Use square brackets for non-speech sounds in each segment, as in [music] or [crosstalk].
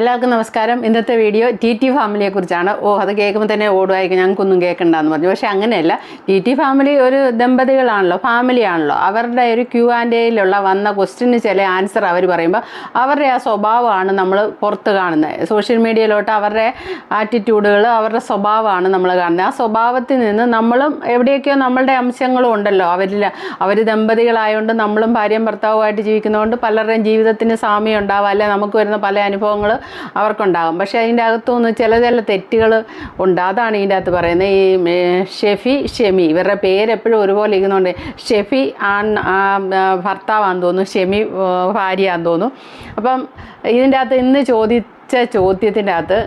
എല്ലാവർക്കും നമസ്കാരം. ഇന്നത്തെ വീഡിയോ ടി ടി ഫാമിലിയെ കുറിച്ചാണ്. ഓ അത് കേൾക്കുമ്പോൾ തന്നെ ഓടുമായിരിക്കും ഞങ്ങൾക്കൊന്നും കേൾക്കണ്ടെന്ന് പറഞ്ഞു. പക്ഷേ അങ്ങനെയല്ല. ടി ടി ഫാമിലി ഒരു ദമ്പതികളാണല്ലോ ഫാമിലിയാണല്ലോ. അവരുടെ ഒരു ക്യൂ ആൻഡ് എയിലുള്ള വന്ന ക്വസ്റ്റിന് ചില ആൻസർ അവർ പറയുമ്പോൾ അവരുടെ ആ സ്വഭാവമാണ് നമ്മൾ പുറത്ത് കാണുന്നത്. സോഷ്യൽ മീഡിയയിലോട്ട് അവരുടെ ആറ്റിറ്റ്യൂഡുകൾ അവരുടെ സ്വഭാവമാണ് നമ്മൾ കാണുന്നത്. ആ സ്വഭാവത്തിൽ നിന്ന് നമ്മളും എവിടെയൊക്കെയോ നമ്മളുടെ അംശങ്ങളും ഉണ്ടല്ലോ. അവരിൽ അവർ ദമ്പതികളായതുകൊണ്ട് നമ്മളും ഭാര്യയും ഭർത്താവുമായിട്ട് ജീവിക്കുന്നതുകൊണ്ട് പലരുടെയും ജീവിതത്തിന് സാമ്യം ഉണ്ടാവുക അല്ലെ നമുക്ക് വരുന്ന പല അനുഭവങ്ങൾ അവർക്കുണ്ടാകും. പക്ഷേ അതിന്റെ അകത്തുനിന്ന് ചില ചില തെറ്റുകൾ ഉണ്ട്. അതാണ് ഇതിന്റെ അകത്ത് പറയുന്നത്. ഈ ഷെഫി ഷെമി ഇവരുടെ പേരെപ്പോഴും ഒരുപോലെ ഇരിക്കുന്നുണ്ട്. ഷെഫി ആൺ ഭർത്താവാന്ന് തോന്നുന്നു. ഷെമി ഭാര്യയാന്ന് തോന്നുന്നു. അപ്പം ഇതിന്റെ അകത്ത് ഇന്ന് ചോദിച്ച ചോദ്യത്തിന്റെ അകത്ത്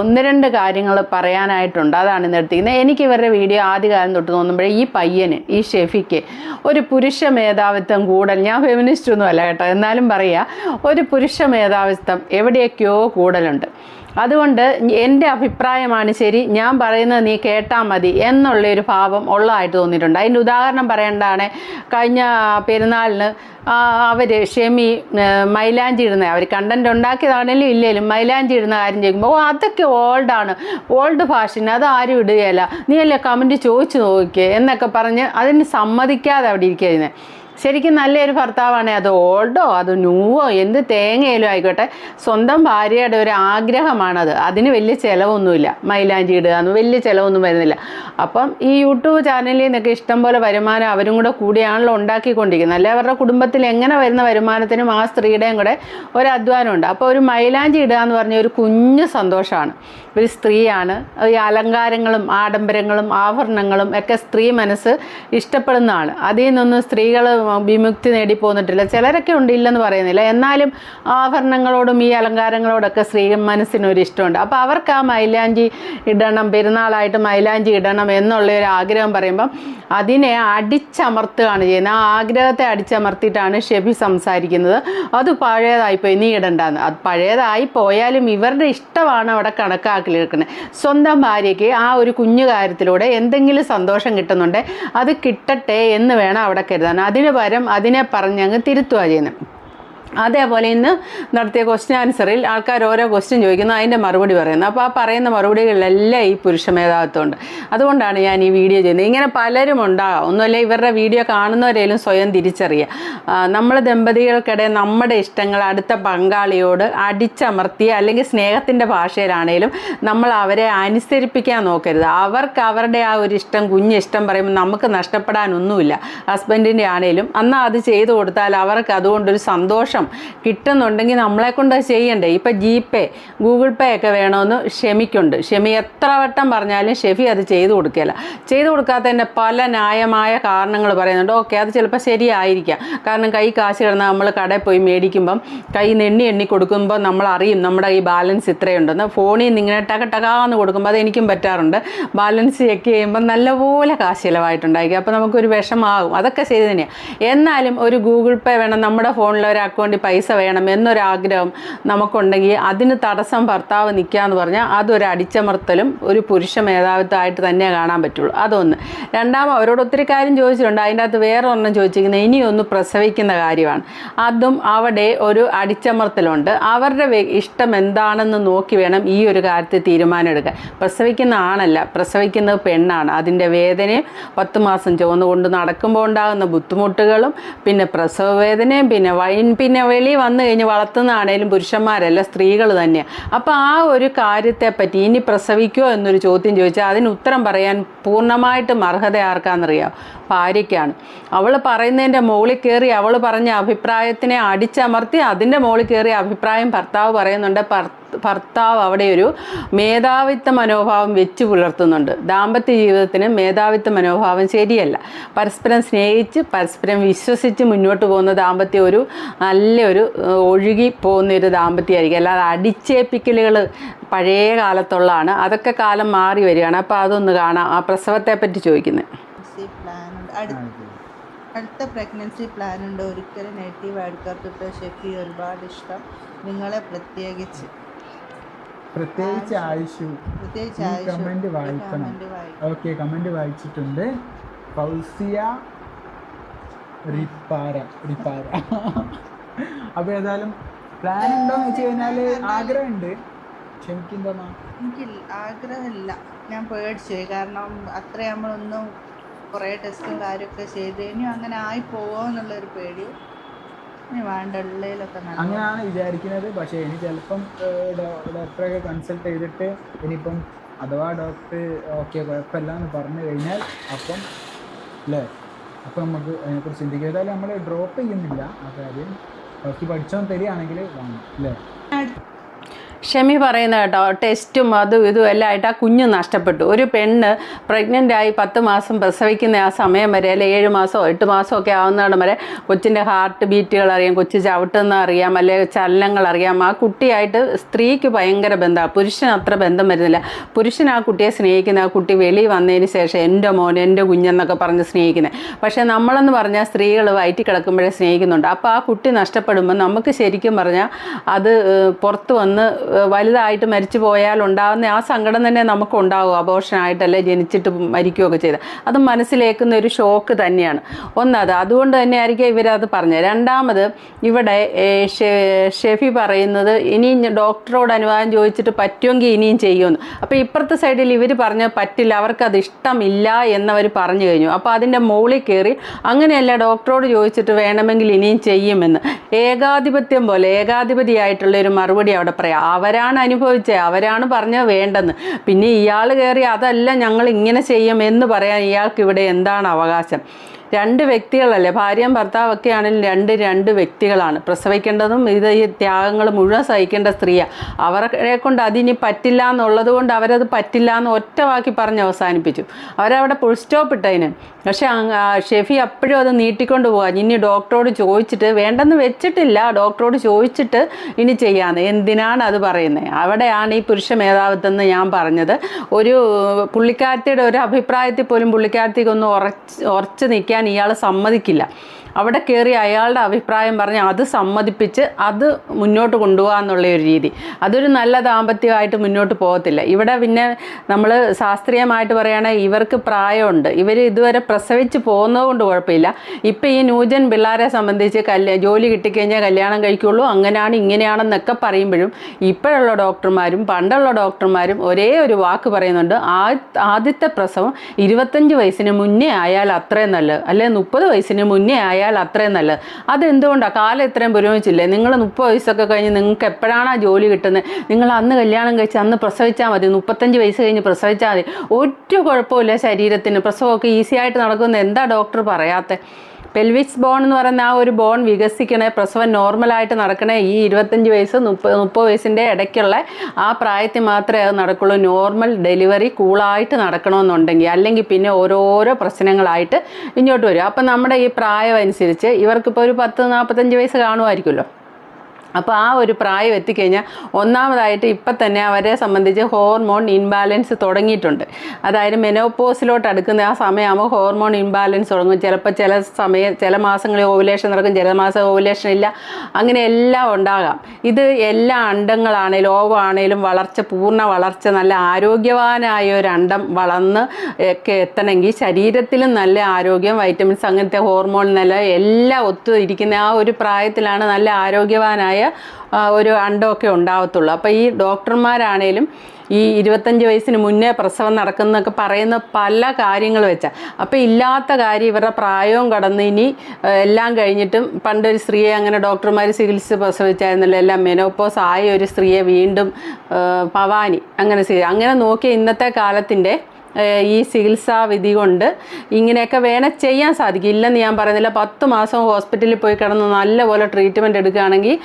ഒന്ന് രണ്ട് കാര്യങ്ങൾ പറയാനായിട്ടുണ്ട്. അതാണ് ഇന്ന് എടുത്തിരിക്കുന്നത് എനിക്ക് ഇവരുടെ വീഡിയോ ആദ്യകാലം തൊട്ട് തോന്നുമ്പോഴേ ഈ പയ്യന് ഈ ഷെഫിക്ക് ഒരു പുരുഷ മേധാവിത്വം കൂടൽ ഞാൻ ഫെമിനിസ്റ്റ് ഒന്നും അല്ല കേട്ടോ എന്നാലും പറയുക ഒരു പുരുഷ മേധാവിത്വം എവിടെയൊക്കെയോ കൂടുതലുണ്ട്. അതുകൊണ്ട് എന്റെ അഭിപ്രായമാണ് ശരി ഞാൻ പറയുന്നത് നീ കേട്ടാൽ മതി എന്നുള്ളൊരു ഭാവം ഉള്ളതായിട്ട് തോന്നിയിട്ടുണ്ട്. അതിന്റെ ഉദാഹരണം പറയേണ്ടതാണ് കഴിഞ്ഞ പെരുന്നാളിന് അവർ ഷെമി മൈലാഞ്ചി ഇടുന്ന അവർ കണ്ടന്റ് ഉണ്ടാക്കിയതാണെങ്കിലും ഇല്ലേലും മൈലാഞ്ചി ഇടുന്ന കാര്യം ചോദിക്കുമ്പോൾ ഓ അതൊക്കെ ഓൾഡാണ് ഓൾഡ് ഫാഷൻ അത് ആരും ഇടുകയല്ല. നീ അല്ലേ കമന്റ് ചോദിച്ചു നോക്കിയേ എന്നൊക്കെ പറഞ്ഞ് അതിന് സമ്മതിക്കാതെ അവിടെ ഇരിക്കുന്നത് ശരിക്കും നല്ലൊരു ഭർത്താവാണേ. അത് ഓൾഡോ? അത് ന്യൂവോ? എന്ത് തേങ്ങയിലും ആയിക്കോട്ടെ. സ്വന്തം ഭാര്യയുടെ ഒരു ആഗ്രഹമാണത്. അതിന് വലിയ ചിലവൊന്നുമില്ല. മൈലാഞ്ചി ഇടുക എന്ന് വലിയ ചിലവൊന്നും വരുന്നില്ല. അപ്പം ഈ യൂട്യൂബ് ചാനലിൽ നിന്നൊക്കെ ഇഷ്ടംപോലെ വരുമാനം അവരും കൂടെ കൂടിയാണല്ലോ ഉണ്ടാക്കിക്കൊണ്ടിരിക്കുന്നത്. അല്ലെ? അവരുടെ കുടുംബത്തിൽ എങ്ങനെ വരുന്ന വരുമാനത്തിനും ആ സ്ത്രീയുടെയും കൂടെ ഒരു അധ്വാനമുണ്ട്. അപ്പോൾ ഒരു മൈലാഞ്ചി ഇടുക എന്ന് പറഞ്ഞ ഒരു കുഞ്ഞു സന്തോഷമാണ്. ഒരു സ്ത്രീയാണ്. ഈ അലങ്കാരങ്ങളും ആഡംബരങ്ങളും ആഭരണങ്ങളും ഒക്കെ സ്ത്രീ മനസ്സ് ഇഷ്ടപ്പെടുന്നതാണ്. അതിൽ നിന്നൊന്നും സ്ത്രീകൾ വിമുക്തി നേടി പോന്നിട്ടില്ല ചിലരൊക്കെ ഉണ്ട് ഇല്ലെന്ന് പറയുന്നില്ല. എന്നാലും ആഭരണങ്ങളോടും ഈ അലങ്കാരങ്ങളോടൊക്കെ സ്ത്രീ മനസ്സിനൊരു ഇഷ്ടമുണ്ട്. അപ്പോൾ അവർക്ക് ആ മൈലാഞ്ചി ഇടണം പെരുന്നാളായിട്ട് മൈലാഞ്ചി ഇടണം എന്നുള്ള ഒരു ആഗ്രഹം പറയുമ്പം അതിനെ അടിച്ചമർത്തുകയാണ് ചെയ്യുന്നത്. ആ ആഗ്രഹത്തെ അടിച്ചമർത്തിയിട്ടാണ് ഷെബി സംസാരിക്കുന്നത്. അത് പഴയതായിപ്പോയി. നീ ഇടണ്ടെന്ന്. അത് പഴയതായി പോയാലും ഇവരുടെ ഇഷ്ടമാണ് അവിടെ കണക്കാക്കിലെടുക്കുന്നത്. സ്വന്തം ഭാര്യയ്ക്ക് ആ ഒരു കുഞ്ഞു കാര്യത്തിലൂടെ എന്തെങ്കിലും സന്തോഷം കിട്ടുന്നുണ്ട്. അത് കിട്ടട്ടെ എന്ന് വേണം അവിടെ കരുതാൻ. അതിന് പകരം അതിനെ പറഞ്ഞങ്ങ് തിരുത്തുക ചെയ്യുന്നത് അതേപോലെ ഇന്ന് നടത്തിയ ക്വസ്റ്റ്യൻ ആൻസറിൽ ആൾക്കാർ ഓരോ ക്വസ്റ്റ്യൻ ചോദിക്കുന്നു അതിന്റെ മറുപടി പറയുന്നു. അപ്പോൾ ആ പറയുന്ന മറുപടികളിലെല്ലാം ഈ പുരുഷ മേധാവിത്വമുണ്ട്. അതുകൊണ്ടാണ് ഞാൻ ഈ വീഡിയോ ചെയ്യുന്നത്. ഇങ്ങനെ പലരും ഉണ്ടാകാം ഒന്നുമല്ല ഇവരുടെ വീഡിയോ കാണുന്നവരേലും സ്വയം തിരിച്ചറിയുക നമ്മൾ ദമ്പതികൾക്കിടെ നമ്മുടെ ഇഷ്ടങ്ങൾ അടുത്ത പങ്കാളിയോട് അടിച്ചമർത്തി അല്ലെങ്കിൽ സ്നേഹത്തിന്റെ ഭാഷയിലാണേലും നമ്മൾ അവരെ അനുസരിപ്പിക്കാൻ നോക്കരുത്. അവർക്ക് അവരുടെ ആ ഒരു ഇഷ്ടം കുഞ്ഞ് ഇഷ്ടം പറയുമ്പോൾ നമുക്ക് നഷ്ടപ്പെടാനൊന്നുമില്ല. ഹസ്ബൻഡിന്റെ ആണേലും. അന്ന് അത് ചെയ്തു കൊടുത്താൽ അവർക്ക് അതുകൊണ്ടൊരു സന്തോഷം കിട്ടുന്നുണ്ടെങ്കിൽ നമ്മളെ കൊണ്ട് ചെയ്യണ്ടേ. ഇപ്പം ജി പേ ഗൂഗിൾ പേ ഒക്കെ വേണമെന്ന് ക്ഷമിക്കുണ്ട് ക്ഷമി എത്ര വട്ടം പറഞ്ഞാലും ഷെഫി അത് ചെയ്തു കൊടുക്കില്ല ചെയ്തു കൊടുക്കാത്തതിന്റെ പല ന്യായമായ കാരണങ്ങൾ പറയുന്നുണ്ട്. ഓക്കെ അത് ചിലപ്പോൾ ശരിയായിരിക്കാം. കാരണം കൈ കാശ് കിടന്ന് നമ്മൾ കടയിൽ പോയി മേടിക്കുമ്പം കൈ എണ്ണി എണ്ണി കൊടുക്കുമ്പോൾ നമ്മൾ അറിയും നമ്മുടെ ഈ ബാലൻസ് ഇത്രയുണ്ടെന്ന്. ഫോണിൽ നിന്ന് ഇങ്ങനെ ടക ടകാന്ന് കൊടുക്കുമ്പോൾ അത് എനിക്കും പറ്റാറുണ്ട്. ബാലൻസ് ചെക്ക് ചെയ്യുമ്പോൾ നല്ലപോലെ കാശ് ചിലവായിട്ടുണ്ടായിരിക്കും. അപ്പോൾ നമുക്കൊരു വിഷമാകും. അതൊക്കെ ചെയ്തു തന്നെയാണ് എന്നാലും ഒരു ഗൂഗിൾ പേ വേണം നമ്മുടെ ഫോണിൽ ഒരു അക്കൗണ്ടിൽ പൈസ വേണം എന്നൊരാഗ്രഹം നമുക്കുണ്ടെങ്കിൽ അതിന് തടസ്സം ഭർത്താവ് നിൽക്കുക എന്ന് പറഞ്ഞാൽ അതൊരു അടിച്ചമർത്തലും ഒരു പുരുഷ മേധാവിത്വമായിട്ട് തന്നെ കാണാൻ പറ്റുള്ളൂ. അതൊന്ന്. രണ്ടാമ അവരോട് ഒത്തിരി കാര്യം ചോദിച്ചിട്ടുണ്ട്. അതിന്റെ അകത്ത് വേറെ ഒരെണ്ണം ചോദിച്ചിരിക്കുന്നത് ഇനിയൊന്ന് പ്രസവിക്കുന്ന കാര്യമാണ്. അതും അവിടെ ഒരു അടിച്ചമർത്തലുണ്ട്. അവരുടെ ഇഷ്ടം എന്താണെന്ന് നോക്കി വേണം ഈ ഒരു കാര്യത്തിൽ തീരുമാനം എടുക്കാൻ പ്രസവിക്കുന്ന ആണല്ല. പ്രസവിക്കുന്നത് പെണ്ണാണ്. അതിന്റെ വേദനയും പത്ത് മാസം ചുവന്നുകൊണ്ട് നടക്കുമ്പോൾ ഉണ്ടാകുന്ന ബുദ്ധിമുട്ടുകളും പിന്നെ പ്രസവ വേദനയും പിന്നെ വൈൻ പിന്നെ വെളി വന്നു കഴിഞ്ഞ് വളർത്തുന്നതാണേലും പുരുഷന്മാരല്ല സ്ത്രീകൾ തന്നെയാണ് അപ്പോൾ ആ ഒരു കാര്യത്തെ പറ്റി ഇനി പ്രസവിക്കുമോ എന്നൊരു ചോദ്യം ചോദിച്ചാൽ അതിന് ഉത്തരം പറയാൻ പൂർണമായിട്ടും അർഹത ആർക്കാണെന്നറിയാം ഭാര്യയ്ക്കാണ്. അവൾ പറയുന്നതിന്റെ മുകളിൽ കയറി അവൾ പറഞ്ഞ അഭിപ്രായത്തിനെ അടിച്ചമർത്തി അതിന്റെ മുകളിൽ കയറി അഭിപ്രായം ഭർത്താവ് പറയുന്നുണ്ട്. ഭർത്താവ് അവിടെ ഒരു മേധാവിത്വ മനോഭാവം വെച്ച് പുലർത്തുന്നുണ്ട്. ദാമ്പത്യ ജീവിതത്തിന് മേധാവിത്വ മനോഭാവം ശരിയല്ല. പരസ്പരം സ്നേഹിച്ച് പരസ്പരം വിശ്വസിച്ച് മുന്നോട്ട് പോകുന്ന ദാമ്പത്യം ഒരു നല്ലൊരു ഒഴുകി പോകുന്ന ഒരു ദാമ്പത്യമായിരിക്കും. അല്ലാതെ അടിച്ചേപ്പിക്കലുകൾ പഴയ കാലത്തുള്ളതാണ്. അതൊക്കെ കാലം മാറി വരികയാണ്. അപ്പോൾ അതൊന്ന് കാണാം. ആ പ്രസവത്തെ പറ്റി ചോദിക്കുന്നത് അടുത്ത പ്രഗ്നൻസി പ്ലാൻ ഉണ്ട്. ഒരിക്കലും നെഗറ്റീവ് എടുക്കാത്തിട്ട് ഷെഫി ഒരുപാട് ഇഷ്ടം. നിങ്ങളെ പ്രത്യേകിച്ച്. പ്രത്യേകിച്ച് ആയുഷു പ്രത്യേകിച്ച് കമന്റ് വായിക്കണം. ഓക്കെ കമന്റ് വായിച്ചിട്ടുണ്ട്. ഫൗസിയ റിപ്പാര റിപ്പാര. അപ്പോൾ ഏതായാലും പ്ലാൻ ഉണ്ടോന്ന് വെച്ച് കഴിഞ്ഞാൽ ആഗ്രഹമുണ്ട്. പക്ഷെ എനിക്ക് ആഗ്രഹമില്ല. ഞാൻ പേടിച്ചു കാരണം അത്ര നമ്മളൊന്നും കുറേ ടെസ്റ്റും കാര്യമൊക്കെ ചെയ്ത് കഴിഞ്ഞു അങ്ങനെ ആയി പോവോ എന്നുള്ളൊരു പേടി. ഇനി വേണ്ട അങ്ങനെയാണ് വിചാരിക്കുന്നത്. പക്ഷേ ഇനി ചിലപ്പം ഡോക്ടറൊക്കെ കൺസൾട്ട് ചെയ്തിട്ട് ഇനിയിപ്പം അഥവാ ഡോക്ടർ ഓക്കെ കുഴപ്പമില്ല എന്ന് പറഞ്ഞു കഴിഞ്ഞാൽ അപ്പം അല്ലേ? അപ്പം നമുക്ക് അതിനെക്കുറിച്ച് ചിന്തിക്കുക ഏതായാലും നമ്മൾ ഡ്രോപ്പ് ചെയ്യുന്നില്ല. ആ കാര്യം. ഡോക്ടർ പഠിച്ചോ തരികയാണെങ്കിൽ വാങ്ങും അല്ലേ? ഷമി പറയുന്ന കേട്ടോ ടെസ്റ്റും അതും ഇതും എല്ലാം ആയിട്ട് ആ കുഞ്ഞ് നഷ്ടപ്പെട്ടു. ഒരു പെണ്ണ് പ്രഗ്നന്റ് ആയി പത്ത് മാസം പ്രസവിക്കുന്ന ആ സമയം വരെ അല്ലെ ഏഴ് മാസമോ എട്ട് മാസമോ ഒക്കെ ആവുന്നിടം വരെ കൊച്ചിന്റെ ഹാർട്ട് ബീറ്റുകൾ അറിയാം കൊച്ചു ചവിട്ടുന്ന അറിയാം അല്ലെ ചലനങ്ങൾ അറിയാം. ആ കുട്ടിയായിട്ട് സ്ത്രീക്ക് ഭയങ്കര ബന്ധമാണ് പുരുഷന് അത്ര ബന്ധം വരുന്നില്ല. പുരുഷൻ ആ കുട്ടിയെ സ്നേഹിക്കുന്ന ആ കുട്ടി വെളിയിൽ വന്നതിന് ശേഷം എന്റെ മോൻ എന്റെ കുഞ്ഞെന്നൊക്കെ പറഞ്ഞ് സ്നേഹിക്കുന്നത് പക്ഷേ നമ്മളെന്ന് പറഞ്ഞാൽ സ്ത്രീകൾ വയറ്റി കിടക്കുമ്പോഴേ സ്നേഹിക്കുന്നുണ്ട്. അപ്പോൾ ആ കുട്ടി നഷ്ടപ്പെടുമ്പോൾ നമുക്ക് ശരിക്കും പറഞ്ഞാൽ അത് പുറത്ത് വന്ന് വലുതായിട്ട് മരിച്ചു പോയാൽ ഉണ്ടാകുന്ന ആ സങ്കടം തന്നെ നമുക്ക് ഉണ്ടാകും അബോഷനായിട്ടല്ലേ ജനിച്ചിട്ട് മരിക്കുകയൊക്കെ ചെയ്ത്. അത് മനസ്സിലേക്കുന്ന ഒരു ഷോക്ക് തന്നെയാണ്. ഒന്നത് അതുകൊണ്ട് തന്നെ ആയിരിക്കും ഇവരത് പറഞ്ഞത്. രണ്ടാമത് ഇവിടെ ഷെഫി പറയുന്നത് ഇനിയും ഡോക്ടറോട് അനുവാദം ചോദിച്ചിട്ട് പറ്റുമെങ്കിൽ ഇനിയും ചെയ്യുമെന്ന്. അപ്പോൾ ഇപ്പുറത്തെ സൈഡിൽ ഇവർ പറഞ്ഞ പറ്റില്ല. അവർക്കത് ഇഷ്ടമില്ല എന്നവർ പറഞ്ഞു കഴിഞ്ഞു. അപ്പോൾ അതിന്റെ മുകളിൽ കയറി അങ്ങനെയല്ല ഡോക്ടറോട് ചോദിച്ചിട്ട് വേണമെങ്കിൽ ഇനിയും ചെയ്യുമെന്ന്. ഏകാധിപത്യം പോലെ ഏകാധിപതിയായിട്ടുള്ള ഒരു മറുപടി അവിടെ പറയാം. അവരാണ് അനുഭവിച്ചത് അവരാണ് പറഞ്ഞത് വേണ്ടെന്ന്. പിന്നെ ഇയാൾ കയറി അതല്ല ഞങ്ങൾ ഇങ്ങനെ ചെയ്യും എന്ന് പറയാൻ ഇയാൾക്ക് ഇവിടെ എന്താണ് അവകാശം? രണ്ട് വ്യക്തികളല്ലേ? ഭാര്യയും ഭർത്താവൊക്കെ ആണെങ്കിലും രണ്ട് രണ്ട് വ്യക്തികളാണ്. പ്രസവിക്കേണ്ടതും ഇത് ഈ ത്യാഗങ്ങൾ മുഴുവൻ സഹിക്കേണ്ട സ്ത്രീയാണ് അവരെ കൊണ്ട് അതിനി പറ്റില്ല എന്നുള്ളത് കൊണ്ട് അവരത് പറ്റില്ല എന്ന് ഒറ്റവാക്കി പറഞ്ഞ് അവസാനിപ്പിച്ചു. അവരവിടെ ഫുൾ സ്റ്റോപ്പ് ഇട്ടതിന്. പക്ഷെ ഷെഫി അപ്പോഴും അത് നീട്ടിക്കൊണ്ട് പോകാൻ ഇനി ഡോക്ടറോട് ചോദിച്ചിട്ട് വേണ്ടെന്ന് വെച്ചിട്ടില്ല. ഡോക്ടറോട് ചോദിച്ചിട്ട് ഇനി ചെയ്യാന്ന്. എന്തിനാണ് അത് പറയുന്നത് അവിടെയാണ് ഈ പുരുഷ മേധാവിത്വം ഞാൻ പറഞ്ഞത്. ഒരു പുള്ളിക്കാരത്തിയുടെ ഒരു അഭിപ്രായത്തിൽ പോലും പുള്ളിക്കാരത്തിക്കൊന്ന് ഉറച്ച് ഉറച്ച് നിൽക്കാൻ ഇയാൾ സമ്മതിക്കില്ല. അവിടെ കയറി അയാളുടെ അഭിപ്രായം പറഞ്ഞ് അത് സമ്മതിപ്പിച്ച് അത് മുന്നോട്ട് കൊണ്ടുപോകുക എന്നുള്ള ഒരു രീതി. അതൊരു നല്ല ദാമ്പത്യമായിട്ട് മുന്നോട്ട് പോകത്തില്ല. ഇവിടെ പിന്നെ നമ്മൾ ശാസ്ത്രീയമായിട്ട് പറയുകയാണെങ്കിൽ ഇവർക്ക് പ്രായമുണ്ട്. ഇവർ ഇതുവരെ പ്രസവിച്ച് പോകുന്നത് കൊണ്ട് കുഴപ്പമില്ല. ഇപ്പം ഈ ന്യൂജൻ പിള്ളേരെ സംബന്ധിച്ച് കല്യാ ജോലി കിട്ടിക്കഴിഞ്ഞാൽ കല്യാണം കഴിക്കുള്ളൂ. അങ്ങനെയാണ് ഇങ്ങനെയാണെന്നൊക്കെ പറയുമ്പോഴും ഇപ്പോഴുള്ള ഡോക്ടർമാരും പണ്ടുള്ള ഡോക്ടർമാരും ഒരേ ഒരു വാക്ക് പറയുന്നുണ്ട്. ആദ്യത്തെ പ്രസവം ഇരുപത്തഞ്ച് വയസ്സിന് മുന്നേ ആയാൽ അത്രയും നല്ലത്. അല്ലെ മുപ്പത് വയസ്സിന് മുന്നേ ആയാൽ അത്രയും നല്ലത്. അതെന്തുകൊണ്ടാണ് കാലം ഇത്രയും പുരോഗമിച്ചില്ലേ? നിങ്ങൾ മുപ്പത് വയസ്സൊക്കെ കഴിഞ്ഞ് നിങ്ങൾക്ക് എപ്പോഴാണ് ആ ജോലി കിട്ടുന്നത്? നിങ്ങൾ അന്ന് കല്യാണം കഴിച്ച് അന്ന് പ്രസവിച്ചാൽ മതി. മുപ്പത്തഞ്ച് വയസ്സ് കഴിഞ്ഞ് പ്രസവിച്ചാൽ മതി. ഒരു കുഴപ്പമില്ല ശരീരത്തിന്. പ്രസവമൊക്കെ ഈസി ആയിട്ട് നടക്കുന്ന എന്താ ഡോക്ടർ പറയാത്തത് പെൽവിക്സ് ബോൺ എന്ന് പറയുന്ന ആ ഒരു ബോൺ വികസിക്കണേ പ്രസവം നോർമലായിട്ട് നടക്കണേ ഈ ഇരുപത്തഞ്ച് വയസ്സ് മുപ്പത് മുപ്പത് വയസ്സിന്റെ ഇടയ്ക്കുള്ള ആ പ്രായത്തിൽ മാത്രമേ അത് നടക്കുള്ളൂ. നോർമൽ ഡെലിവറി കൂളായിട്ട് നടക്കണമെന്നുണ്ടെങ്കിൽ അല്ലെങ്കിൽ പിന്നെ ഓരോരോ പ്രശ്നങ്ങളായിട്ട് ഇങ്ങോട്ട് വരും. അപ്പം നമ്മുടെ ഈ പ്രായം അനുസരിച്ച് ഇവർക്കിപ്പോൾ ഒരു പത്ത് നാൽപ്പത്തഞ്ച് വയസ്സ് കാണുമായിരിക്കുമല്ലോ. അപ്പോൾ ആ ഒരു പ്രായം എത്തിക്കഴിഞ്ഞാൽ ഒന്നാമതായിട്ട് ഇപ്പം തന്നെ അവരെ സംബന്ധിച്ച് ഹോർമോൺ ഇൻബാലൻസ് തുടങ്ങിയിട്ടുണ്ട്. അതായത് മെനോപ്പോസിലോട്ട് അടുക്കുന്ന ആ സമയമാകുമ്പോൾ ഹോർമോൺ ഇൻബാലൻസ് തുടങ്ങും. ചിലപ്പോൾ ചില സമയം ചില മാസങ്ങളിൽ ഓവുലേഷൻ നടക്കും ചില മാസം ഓവുലേഷൻ ഇല്ല. അങ്ങനെ എല്ലാം ഉണ്ടാകാം. ഇത് എല്ലാ അണ്ടങ്ങളാണേലും ഓവാണേലും വളർച്ച പൂർണ വളർച്ച നല്ല ആരോഗ്യവാനായ ഒരു അണ്ടം വളർന്ന് ഒക്കെ എത്തണമെങ്കിൽ ശരീരത്തിലും നല്ല ആരോഗ്യം വൈറ്റമിൻസ് അങ്ങനത്തെ ഹോർമോൺ നില എല്ലാം ഒത്തു ഇരിക്കുന്ന ആ ഒരു പ്രായത്തിലാണ് നല്ല ആരോഗ്യവാനായ ഒരു അണ്ടമൊക്കെ ഉണ്ടാവത്തുള്ളൂ. അപ്പോൾ ഈ ഡോക്ടർമാരാണേലും ഈ ഇരുപത്തഞ്ച് വയസ്സിന് മുന്നേ പ്രസവം നടക്കുന്നൊക്കെ പറയുന്ന പല കാര്യങ്ങൾ വെച്ചാൽ അപ്പോൾ ഇല്ലാത്ത കാര്യം ഇവരുടെ പ്രായവും കടന്ന് ഇനി എല്ലാം കഴിഞ്ഞിട്ടും പണ്ടൊരു സ്ത്രീയെ അങ്ങനെ ഡോക്ടർമാർ ചികിത്സിച്ച് പ്രസവിച്ചായിരുന്നല്ലോ എല്ലാം മെനോപ്പോസ് ആയ ഒരു സ്ത്രീയെ വീണ്ടും പവാനി അങ്ങനെ അങ്ങനെ നോക്കിയ ഇന്നത്തെ കാലത്തിന്റെ ഈ ചികിത്സാ വിധി കൊണ്ട് ഇങ്ങനെയൊക്കെ വേണേൽ ചെയ്യാൻ സാധിക്കും. ഇല്ലെന്ന് ഞാൻ പറയുന്നില്ല പത്ത് മാസം ഹോസ്പിറ്റലിൽ പോയി കിടന്ന് നല്ലപോലെ ട്രീറ്റ്മെന്റ് എടുക്കുകയാണെങ്കിൽ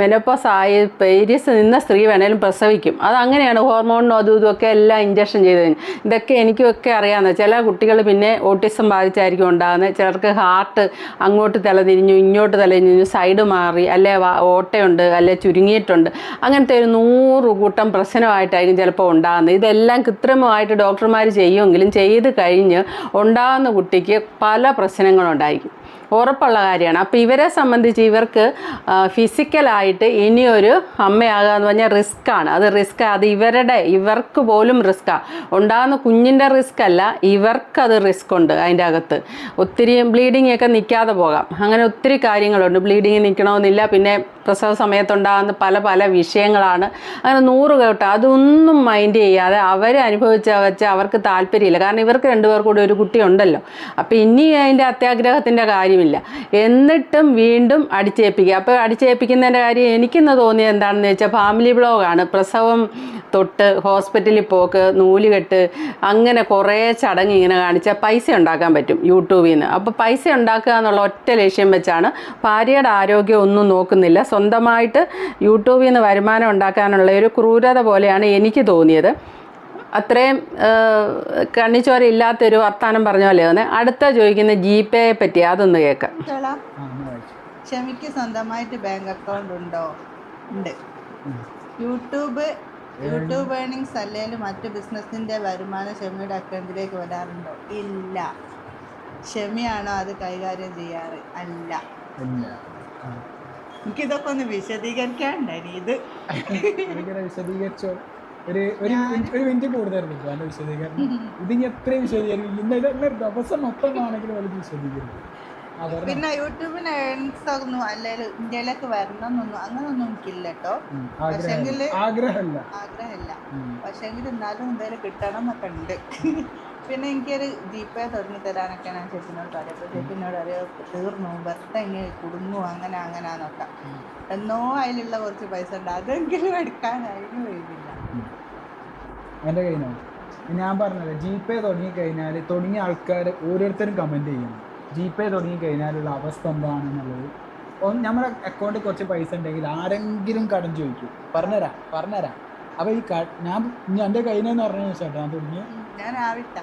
മെനോപ്പസ് ആയി പേരിയസ് നിന്ന സ്ത്രീ വേണേലും പ്രസവിക്കും. അത് അങ്ങനെയാണ് ഹോർമോണിനും അതും ഇതുമൊക്കെ എല്ലാം ഇഞ്ചക്ഷൻ ചെയ്ത് കഴിഞ്ഞാൽ ഇതൊക്കെ എനിക്കൊക്കെ അറിയാവുന്ന ചില കുട്ടികൾ പിന്നെ ഓട്ടിസം ബാധിച്ചായിരിക്കും ഉണ്ടാകുന്നത് ചിലർക്ക് ഹാർട്ട് അങ്ങോട്ട് തലതിരിഞ്ഞു ഇങ്ങോട്ട് തലതിരിഞ്ഞു സൈഡ് മാറി അല്ലെ ഓട്ടയുണ്ട് അല്ലെ ചുരുങ്ങിയിട്ടുണ്ട്. അങ്ങനത്തെ ഒരു നൂറ് കൂട്ടം പ്രശ്നമായിട്ടായിരിക്കും ചിലപ്പോൾ ഉണ്ടാകുന്നത് ഇതെല്ലാം കൃത്രിമമായിട്ട് ഡോക്ടർമാർ ചെയ്യുമെങ്കിലും ചെയ്ത് കഴിഞ്ഞ് ഉണ്ടാകുന്ന കുട്ടിക്ക് പല പ്രശ്നങ്ങളുണ്ടായിരിക്കും. ഉറപ്പുള്ള കാര്യമാണ്. അപ്പോൾ ഇവരെ സംബന്ധിച്ച് ഇവർക്ക് ഫിസിക്കലായിട്ട് ഇനിയൊരു അമ്മയാകുക എന്ന് പറഞ്ഞാൽ റിസ്ക്കാണ് അത് റിസ്ക് അത് ഇവരുടെ ഇവർക്ക് പോലും റിസ്ക്കാണ് ഉണ്ടാകുന്ന കുഞ്ഞിന്റെ റിസ്ക് അല്ല ഇവർക്കത് റിസ്ക് ഉണ്ട് അതിന്റെ അകത്ത്. ഒത്തിരി ബ്ലീഡിങ് ഒക്കെ നിൽക്കാതെ പോകാം. അങ്ങനെ ഒത്തിരി കാര്യങ്ങളുണ്ട്. ബ്ലീഡിങ് നിൽക്കണമെന്നില്ല പിന്നെ പ്രസവ സമയത്തുണ്ടാകുന്ന പല പല വിഷയങ്ങളാണ്. അങ്ങനെ നൂറ് കേട്ട അതൊന്നും മൈൻഡ് ചെയ്യാതെ അവർ അനുഭവിച്ച വെച്ച് അവർക്ക് താല്പര്യമില്ല. കാരണം ഇവർക്ക് രണ്ടുപേർ കൂടി ഒരു കുട്ടി ഉണ്ടല്ലോ. അപ്പം ഇനി അതിന്റെ അത്യാഗ്രഹത്തിന്റെ കാര്യമില്ല. എന്നിട്ടും വീണ്ടും അടിച്ചേൽപ്പിക്കുക. അപ്പോൾ അടിച്ചേൽപ്പിക്കുന്നതിന്റെ കാര്യം എനിക്കിന്ന് തോന്നിയത് എന്താണെന്ന് വെച്ചാൽ ഫാമിലി ബ്ലോഗാണ് പ്രസവം തൊട്ട് ഹോസ്പിറ്റലിൽ പോക്ക് നൂലുകെട്ട് അങ്ങനെ കുറേ ചടങ്ങ് ഇങ്ങനെ കാണിച്ചാൽ പൈസ ഉണ്ടാക്കാൻ പറ്റും യൂട്യൂബിൽ നിന്ന്. അപ്പോൾ പൈസ ഉണ്ടാക്കുക എന്നുള്ള ഒറ്റ ലക്ഷ്യം വെച്ചാണ്. ഭാര്യയുടെ ആരോഗ്യം ഒന്നും നോക്കുന്നില്ല. സ്വന്തമായിട്ട് യൂട്യൂബിൽ നിന്ന് വരുമാനം ഉണ്ടാക്കാനുള്ള ഒരു ക്രൂരത പോലെയാണ് എനിക്ക് തോന്നിയത്. അത്രയും കണ്ണിച്ചോര ഇല്ലാത്തൊരു വർത്താനം പറഞ്ഞ പോലെ തന്നെ അടുത്ത ചോദിക്കുന്ന ജി പേയെ പറ്റി അതൊന്ന് കേൾക്കാം. ക്ഷമിക്ക് സ്വന്തമായിട്ട് ബാങ്ക് അക്കൗണ്ട് ഉണ്ടോ? ഉണ്ട്. യൂട്യൂബ് യൂട്യൂബ് ഏണിങ്സ് അല്ലെങ്കിലും മറ്റ് ബിസിനസ്സിന്റെ വരുമാനം ക്ഷമിയുടെ അക്കൗണ്ടിലേക്ക് വരാറുണ്ടോ? ഇല്ല. ക്ഷമിയാണോ അത് കൈകാര്യം ചെയ്യാറ്? അല്ല. എനിക്കിതൊക്കെ ഒന്ന് വിശദീകരിക്കാണ്ടായി ഇത് വിശദീകരിച്ചോ? ഒരു ഒരു ഒരു മിനിറ്റ് കൂടുതൽ അതിന്റെ വിശദീകരണം. ഇതിനി എത്ര വിശദീകരിക്കും. ഇന്ന് ഇത് ദിവസം മൊത്തം ആണെങ്കിലും വലിയ വിശദീകരിക്കും. പിന്നെ യൂട്യൂബിന് ഏൺസ് ഒന്നും അല്ലെങ്കിൽ ഇന്ത്യയിലേക്ക് വരണമെന്നൊന്നും അങ്ങനൊന്നും എനിക്കില്ല കേട്ടോ പക്ഷെങ്കിൽ ആഗ്രഹമില്ല. ആഗ്രഹമില്ല. പക്ഷെങ്കിൽ എന്നാലും എന്തായാലും കിട്ടണം എന്നൊക്കെ ഉണ്ട്. പിന്നെ എനിക്കൊരു ജിപേ തുടങ്ങി തരാനൊക്കെ ഞാൻ ചേച്ചിനോട് പറയും അപ്പോൾ ചേച്ചിനോട് അറിയാം തീർന്നു വെറുതെ ഇങ്ങനെ കുടുങ്ങും അങ്ങനെ നോക്കാം. എന്നോ അതിലുള്ള കുറച്ച് പൈസ ഉണ്ട്. അതെങ്കിലും എടുക്കാൻ അതിന് കഴിയില്ല എന്റെ കഴിഞ്ഞോ ഞാൻ പറഞ്ഞത് ജിപേ തുടങ്ങി കഴിഞ്ഞാൽ തുടങ്ങിയ ആൾക്കാർ ഓരോരുത്തരും കമന്റ് ചെയ്യണം ജിപേ തുടങ്ങി കഴിഞ്ഞാലുള്ള അവസ്ഥ എന്താണെന്നുള്ളത്. ഒന്ന് നമ്മുടെ അക്കൗണ്ടിൽ കുറച്ച് പൈസ ഉണ്ടെങ്കിൽ ആരെങ്കിലും കടം ചോദിക്കും. പറഞ്ഞുതരാം പറഞ്ഞുതരാം. അപ്പോൾ ഈ ഞാൻ എന്റെ കയ്യിൽ നിന്ന് പറഞ്ഞു ചേട്ടാ ഞാൻ തുടങ്ങി ഞാൻ ആവിട്ട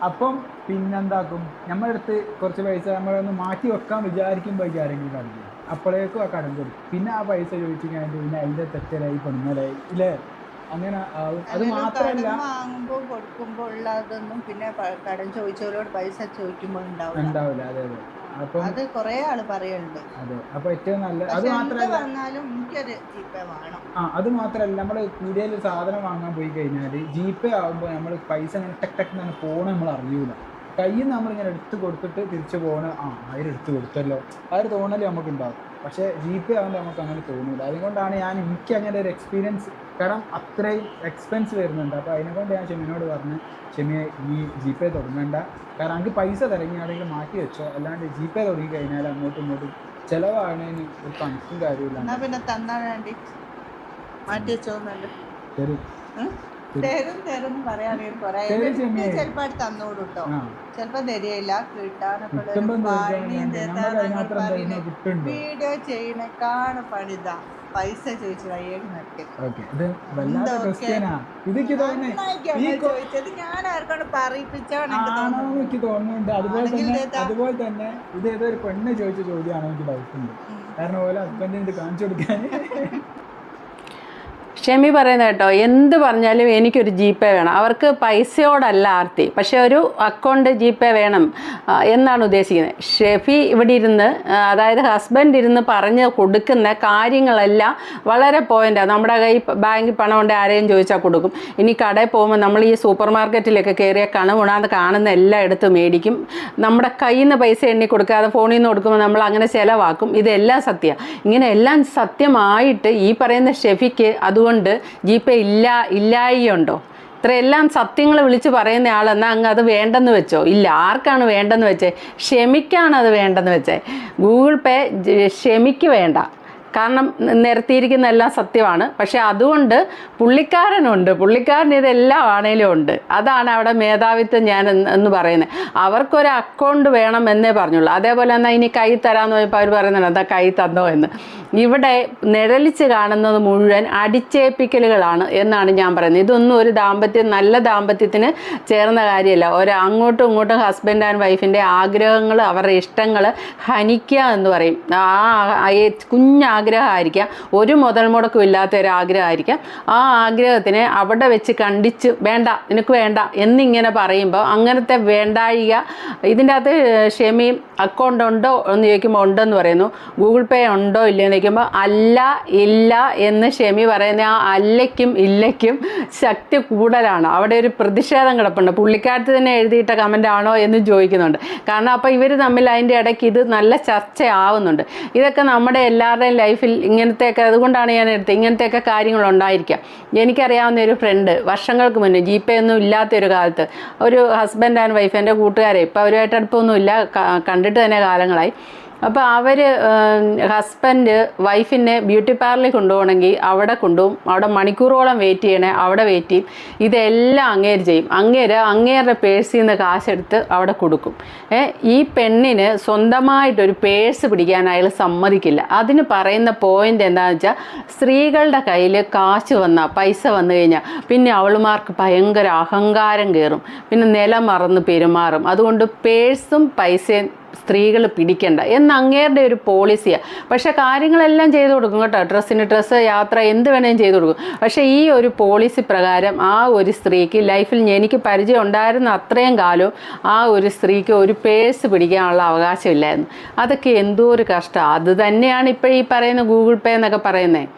അപ്പം പിന്നെന്താക്കും? നമ്മുടെ അടുത്ത് കുറച്ച് പൈസ നമ്മളൊന്ന് മാറ്റി വെക്കാൻ വിചാരിക്കുമ്പോൾ ആരെങ്കിലും കണ്ടു അപ്പോഴേക്കും ആ കടം കൊടുക്കും. പിന്നെ ആ പൈസ ചോദിച്ചു കഴിഞ്ഞാൽ പിന്നെ അതിന്റെ തെറ്റലായി പെണ്ണലായി ഇല്ലേ? അങ്ങനെ അത് മാത്രമല്ല വാങ്ങുമ്പോൾ കൊടുക്കുമ്പോൾ ഉള്ളതൊന്നും പിന്നെ കടം ചോദിച്ചവരോട് പൈസ ചോദിക്കുമ്പോൾ ഉണ്ടാവില്ല. ഉണ്ടാവില്ല. അതെ അതെ. അത് കുറേ ആൾ പറയുന്നുണ്ട് അതെ. അപ്പൊ ഏറ്റവും നല്ല അത് മാത്രമല്ല വന്നാലും എനിക്കൊരു ജി വേണം. ആ അത് മാത്രമല്ല നമ്മൾ പീടികയിൽ സാധനം വാങ്ങാൻ പോയി കഴിഞ്ഞാൽ ജി പേ ആകുമ്പോൾ നമ്മൾ പൈസ ഇങ്ങനെ ടെക് ടെക് എന്ന് പോകണ നമ്മൾ അറിയൂല. കയ്യിൽ നിന്ന് നമ്മളിങ്ങനെ എടുത്ത് കൊടുത്തിട്ട് തിരിച്ചു പോകണ ആ ആയിരം എടുത്ത് കൊടുത്തല്ലോ. ആ ഒരു തോന്നൽ നമുക്ക് ഉണ്ടാവും പക്ഷേ ജി പേ ആകുമ്പോൾ നമുക്ക് അങ്ങനെ തോന്നില്ല അതുകൊണ്ടാണ് ഞാൻ എനിക്ക് അങ്ങനെ ഒരു എക്സ്പീരിയൻസ് കാരണം അത്രയും എക്സ്പെൻസ് വരുന്നുണ്ട്. അപ്പോൾ അതിനെക്കൊണ്ട് ഞാൻ ഷെമിനോട് പറഞ്ഞ് ഷെമിയെ ഈ ജി പേ തുടങ്ങണ്ട. കാരണം എനിക്ക് പൈസ തിരങ്ങിയാണെങ്കിൽ മാറ്റി വെച്ചോ. അല്ലാണ്ട് ജി പേ തുടങ്ങി കഴിഞ്ഞാൽ അങ്ങോട്ടും ഇങ്ങോട്ടും ചിലവാണേന് ഒരു കണക്കും കാര്യമില്ല പിന്നെ തന്നാ വേണ്ടി. മാറ്റി വെച്ചോന്നല്ലോ ശരി? തരും തരും പറയാണെങ്കിൽ കൊറേ. ചിലപ്പോ തന്നോളൂ കേട്ടോ ചിലപ്പോ തരികയില്ല. കിട്ടാനൊക്കെ വീഡിയോ ചെയ്യണേക്കാണ് പണിതാ പൈസ ചോദിച്ചു കയ്യേക്ക് ചോദിച്ചത്? ഞാൻ ആർക്കാണ് പറയിപ്പിച്ചാണ് എനിക്ക് ആണോ തോന്നുന്നത്. എനിക്ക് തോന്നുന്നുണ്ട്. അതുപോലെ തന്നെ ഇത്. ഏതോ ഒരു പെണ്ണ് ചോദിച്ച ചോദ്യമാണോ എനിക്ക് ഡൗട്ടുണ്ട്. കാരണം ഓരോ ഹസ്ബൻഡിന് കാണിച്ചു കൊടുക്കാൻ. [laughs] ഷെമി പറയുന്നത് കേട്ടോ എന്ത് പറഞ്ഞാലും എനിക്കൊരു ജി പേ വേണം. അവർക്ക് പൈസയോടല്ല ആർത്തി പക്ഷേ ഒരു അക്കൗണ്ട് ജി പേ വേണം എന്നാണ് ഉദ്ദേശിക്കുന്നത്. ഷെഫി ഇവിടെ ഇരുന്ന് അതായത് ഹസ്ബൻഡ് ഇരുന്ന് പറഞ്ഞ് കൊടുക്കുന്ന കാര്യങ്ങളെല്ലാം വളരെ പോയിന്റാണ് നമ്മുടെ കൈ ബാങ്കിൽ പണം കൊണ്ട് ആരെയും ചോദിച്ചാൽ കൊടുക്കും. ഇനി കടയിൽ പോകുമ്പോൾ നമ്മൾ ഈ സൂപ്പർ മാർക്കറ്റിലൊക്കെ കയറിയ കണുണാന്ന് കാണുന്ന എല്ലാം എടുത്ത് മേടിക്കും. നമ്മുടെ കയ്യിൽ നിന്ന് പൈസ എണ്ണി കൊടുക്കാതെ ഫോണിൽ നിന്ന് കൊടുക്കുമ്പോൾ നമ്മൾ അങ്ങനെ ചിലവാക്കും. ഇതെല്ലാം സത്യമാണ് ഇങ്ങനെ എല്ലാം സത്യമായിട്ട് ഈ പറയുന്ന ഷെഫിക്ക് അതുകൊണ്ട് ജി പേ ഇല്ല ഇല്ലായിയുണ്ടോ? ഇത്രയെല്ലാം സത്യങ്ങൾ വിളിച്ച് പറയുന്ന ആളെന്നാൽ അങ്ങ് അത് വേണ്ടെന്ന് വെച്ചോ? ഇല്ല ആർക്കാണ് വേണ്ടെന്ന് വെച്ചേ? ക്ഷമിക്കാണ് അത് വേണ്ടെന്ന് വെച്ചേ. ഗൂഗിൾ പേ ക്ഷമിക്ക് വേണ്ട. കാരണം നിരത്തിയിരിക്കുന്ന എല്ലാം സത്യമാണ്. പക്ഷെ അതുകൊണ്ട് പുള്ളിക്കാരനുണ്ട്. പുള്ളിക്കാരൻ ഇതെല്ലാം ആണേലും ഉണ്ട്. അതാണ് അവിടെ മേധാവിത്വം ഞാൻ എന്ന് പറയുന്നത്. അവർക്കൊരു അക്കൗണ്ട് വേണം എന്നേ പറഞ്ഞുള്ളൂ. അതേപോലെ എന്നാൽ ഇനി കൈ തരാമെന്ന് പറയുമ്പോൾ അവർ പറയുന്നുണ്ട് എന്താ കൈ തന്നോ എന്ന്. ഇവിടെ നിഴലിച്ച് കാണുന്നത് മുഴുവൻ അടിച്ചേൽപ്പിക്കലുകളാണ് എന്നാണ് ഞാൻ പറയുന്നത്. ഇതൊന്നും ഒരു ദാമ്പത്യം നല്ല ദാമ്പത്യത്തിന് ചേർന്ന കാര്യമല്ല. ഒരു അങ്ങോട്ടും ഇങ്ങോട്ടും ഹസ്ബൻഡ് ആൻഡ് വൈഫിന്റെ ആഗ്രഹങ്ങൾ അവരുടെ ഇഷ്ടങ്ങൾ ഹനിക്കുക എന്ന് പറയും. ആ കുഞ്ഞ് ആഗ്രഹമായിരിക്കാം. ഒരു മുതൽ മുടക്കും ഇല്ലാത്ത ഒരു ആഗ്രഹമായിരിക്കാം. ആ ആഗ്രഹത്തിനെ അവിടെ വെച്ച് കണ്ടിച്ച് വേണ്ട നിനക്ക് വേണ്ട എന്നിങ്ങനെ പറയുമ്പോൾ അങ്ങനത്തെ വേണ്ടാഴിക ഇതിന്റെ അകത്ത് ഷെമിയും അക്കൗണ്ട് ഉണ്ടോ എന്ന് ചോദിക്കുമ്പോൾ ഉണ്ടെന്ന് പറയുന്നു. ഗൂഗിൾ പേ ഉണ്ടോ ഇല്ലയെന്ന് ചോദിക്കുമ്പോൾ അല്ല ഇല്ല എന്ന് ഷെമി പറയുന്ന ആ അല്ലയ്ക്കും ഇല്ലയ്ക്കും ശക്തി കൂടുതലാണ്. അവിടെ ഒരു പ്രതിഷേധം കിടപ്പുണ്ട്. പുള്ളിക്കാരത്ത് തന്നെ എഴുതിയിട്ട കമന്റ് ആണോ എന്ന് ചോദിക്കുന്നുണ്ട്. കാരണം അപ്പോൾ ഇവർ തമ്മിൽ അതിന്റെ ഇടയ്ക്ക് ഇത് നല്ല ചർച്ചയാവുന്നുണ്ട്. ഇതൊക്കെ നമ്മുടെ എല്ലാവരുടെയും ലൈഫിൽ ഇങ്ങനത്തെയൊക്കെ അതുകൊണ്ടാണ് ഞാൻ എടുത്തത്. ഇങ്ങനത്തെയൊക്കെ കാര്യങ്ങൾ ഉണ്ടായിരിക്കാം എനിക്കറിയാവുന്ന ഒരു ഫ്രണ്ട് വർഷങ്ങൾക്ക് മുന്നേ ജി പേ ഒന്നും ഇല്ലാത്ത ഒരു കാലത്ത് ഒരു ഹസ്ബൻഡ് ആൻഡ് വൈഫ് എന്റെ കൂട്ടുകാരെ ഇപ്പോൾ അവരുമായിട്ട് അടുപ്പമൊന്നുമില്ല കണ്ടിട്ട് തന്നെ കാലങ്ങളായി. അപ്പോൾ അവർ ഹസ്ബൻഡ് വൈഫിനെ ബ്യൂട്ടി പാർലറിൽ കൊണ്ടുപോകണമെങ്കിൽ അവിടെ കൊണ്ടുപോകും. അവിടെ മണിക്കൂറോളം വെയിറ്റ് ചെയ്യണേ അവിടെ വെയിറ്റ് ചെയ്യും. ഇതെല്ലാം അങ്ങേര് ചെയ്യും. അങ്ങേര് അങ്ങേരുടെ പേഴ്സിൽ നിന്ന് കാശെടുത്ത് അവിടെ കൊടുക്കും. ഈ പെണ്ണിന് സ്വന്തമായിട്ടൊരു പേഴ്സ് പിടിക്കാൻ അയാൾ സമ്മതിക്കില്ല. അതിന് പറയുന്ന പോയിന്റ് എന്താണെന്ന് വെച്ചാൽ സ്ത്രീകളുടെ കയ്യിൽ കാശ് വന്ന പൈസ വന്നു കഴിഞ്ഞാൽ പിന്നെ അവളുമാർക്ക് ഭയങ്കര അഹങ്കാരം കയറും. പിന്നെ നില മറന്ന് പെരുമാറും. അതുകൊണ്ട് പേഴ്സും പൈസയും സ്ത്രീകൾ പിടിക്കണ്ട. എന്ന് അങ്ങേരുടെ ഒരു പോളിസിയാണ് പക്ഷേ കാര്യങ്ങളെല്ലാം ചെയ്തു കൊടുക്കും കേട്ടോ. ഡ്രസ്സിന് ഡ്രസ്സ് യാത്ര എന്ത് വേണേലും ചെയ്തു കൊടുക്കും. പക്ഷേ ഈ ഒരു പോളിസി പ്രകാരം ആ ഒരു സ്ത്രീക്ക് ലൈഫിൽ എനിക്ക് പരിചയം ഉണ്ടായിരുന്ന അത്രയും കാലവും ആ ഒരു സ്ത്രീക്ക് ഒരു പേഴ്സ് പിടിക്കാനുള്ള അവകാശമില്ലായിരുന്നു അതൊക്കെ എന്തോ ഒരു കഷ്ടം. അത് തന്നെയാണ് ഇപ്പോൾ ഈ പറയുന്ന ഗൂഗിൾ പേ എന്നൊക്കെ പറയുന്നത്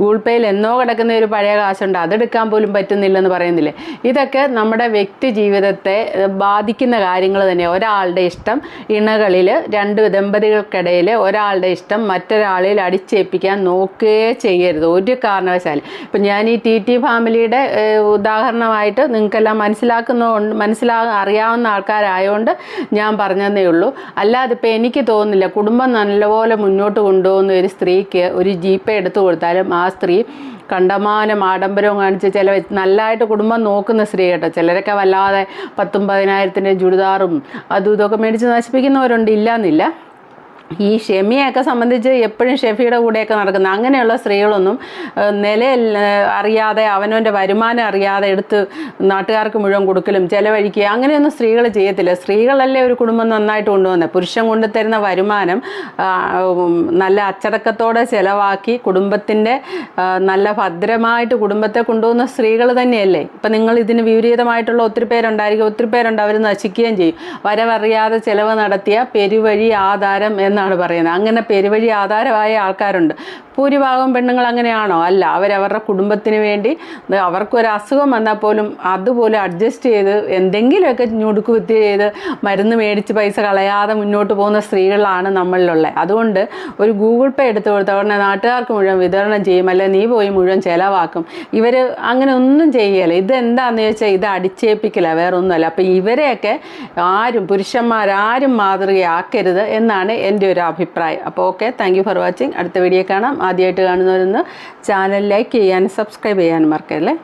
ഗൂഗിൾ പേയിൽ എന്നോ കിടക്കുന്ന ഒരു പഴയ കാശുണ്ട്. അതെടുക്കാൻ പോലും പറ്റുന്നില്ലെന്ന് പറയുന്നില്ലേ? ഇതൊക്കെ നമ്മുടെ വ്യക്തി ജീവിതത്തെ ബാധിക്കുന്ന കാര്യങ്ങൾ തന്നെ ഒരാളുടെ ഇഷ്ടം ഇണകളിൽ രണ്ട് ദമ്പതികൾക്കിടയിൽ ഒരാളുടെ ഇഷ്ടം മറ്റൊരാളിൽ അടിച്ചേൽപ്പിക്കാൻ നോക്കുകയേ ചെയ്യരുത്. ഒരു കാരണവശാലും. ഇപ്പം ഞാൻ ഈ ടി ടി ഫാമിലിയുടെ ഉദാഹരണമായിട്ട് നിങ്ങൾക്കെല്ലാം മനസ്സിലാക്കുന്ന മനസ്സിലാ അറിയാവുന്ന ആൾക്കാരായതുകൊണ്ട് ഞാൻ പറഞ്ഞതേ ഉള്ളൂ. അല്ലാതെ ഇപ്പം എനിക്ക് തോന്നുന്നില്ല കുടുംബം നല്ലപോലെ മുന്നോട്ട് കൊണ്ടുപോകുന്ന ഒരു സ്ത്രീക്ക് ഒരു ജീപ്പ് എടുത്തു കൊടുത്താലും ആ സ്ത്രീ കണ്ടമാനം ആഡംബരവും കാണിച്ച് ചില നല്ലതായിട്ട് കുടുംബം നോക്കുന്ന സ്ത്രീ കേട്ടോ. ചിലരൊക്കെ വല്ലാതെ പത്തും പതിനായിരത്തിന്റെ ചുരിദാറും അതും ഇതൊക്കെ മേടിച്ച് നശിപ്പിക്കുന്നവരുണ്ട്. ഇല്ലയെന്നില്ല ഈ ഷെമിയൊക്കെ സംബന്ധിച്ച് എപ്പോഴും ഷെഫിയുടെ കൂടെയൊക്കെ നടക്കുന്ന അങ്ങനെയുള്ള സ്ത്രീകളൊന്നും നില അറിയാതെ അവനവന്റെ വരുമാനം അറിയാതെ എടുത്ത് നാട്ടുകാർക്ക് മുഴുവൻ കൊടുക്കലും ചിലവഴിക്കുക അങ്ങനെയൊന്നും സ്ത്രീകൾ ചെയ്യത്തില്ല. സ്ത്രീകളല്ലേ ഒരു കുടുംബം നന്നായിട്ട് കൊണ്ടുവന്നത് പുരുഷൻ കൊണ്ടുതരുന്ന വരുമാനം നല്ല അച്ചടക്കത്തോടെ ചിലവാക്കി കുടുംബത്തിന്റെ നല്ല ഭദ്രമായിട്ട് കുടുംബത്തെ കൊണ്ടുപോകുന്ന സ്ത്രീകൾ തന്നെയല്ലേ? ഇപ്പം നിങ്ങൾ ഇതിന് വിപരീതമായിട്ടുള്ള ഒത്തിരി പേരുണ്ടായിരിക്കും. ഒത്തിരി പേരുണ്ട് അവർ നശിക്കുകയും ചെയ്യും. വരവറിയാതെ ചിലവ് നടത്തിയ പെരുവഴി ആധാരം എന്നാണ് പറയുന്നത്. അങ്ങനെ പെരുവഴി ആധാരമായ ആൾക്കാരുണ്ട്. ഭൂരിഭാഗം പെണ്ണുങ്ങൾ അങ്ങനെയാണോ? അല്ല. അവരവരുടെ കുടുംബത്തിന് വേണ്ടി അവർക്കൊരു അസുഖം വന്നാൽ പോലും അതുപോലെ അഡ്ജസ്റ്റ് ചെയ്ത് എന്തെങ്കിലുമൊക്കെ ഞുടുക്ക് കുത്തി ചെയ്ത് മരുന്ന് മേടിച്ച് പൈസ കളയാതെ മുന്നോട്ട് പോകുന്ന സ്ത്രീകളാണ് നമ്മളിലുള്ളത്. അതുകൊണ്ട് ഒരു ഗൂഗിൾ പേ എടുത്തു കൊടുത്ത ഉടനെ നാട്ടുകാർക്ക് മുഴുവൻ വിതരണം ചെയ്യും. അല്ലെ നീ പോയി മുഴുവൻ ചിലവാക്കും. ഇവർ അങ്ങനെ ഒന്നും ചെയ്യല ഇത് എന്താണെന്ന് ചോദിച്ചാൽ ഇത് അടിച്ചേൽപ്പിക്കില്ല വേറൊന്നുമല്ല. അപ്പോൾ അപ്പം ഇവരെയൊക്കെ ആരും പുരുഷന്മാരാരും മാതൃകയാക്കരുത് എന്നാണ് എന്റെ ഒരു അഭിപ്രായം അപ്പോൾ ഓക്കെ താങ്ക് ഫോർ വാച്ചിങ് അടുത്ത വീഡിയോ കാണാം. ആദ്യമായിട്ട് കാണുന്നവരൊന്ന് ചാനൽ ലൈക്ക് ചെയ്യാനും സബ്സ്ക്രൈബ് ചെയ്യാനും മറക്കല്ലേ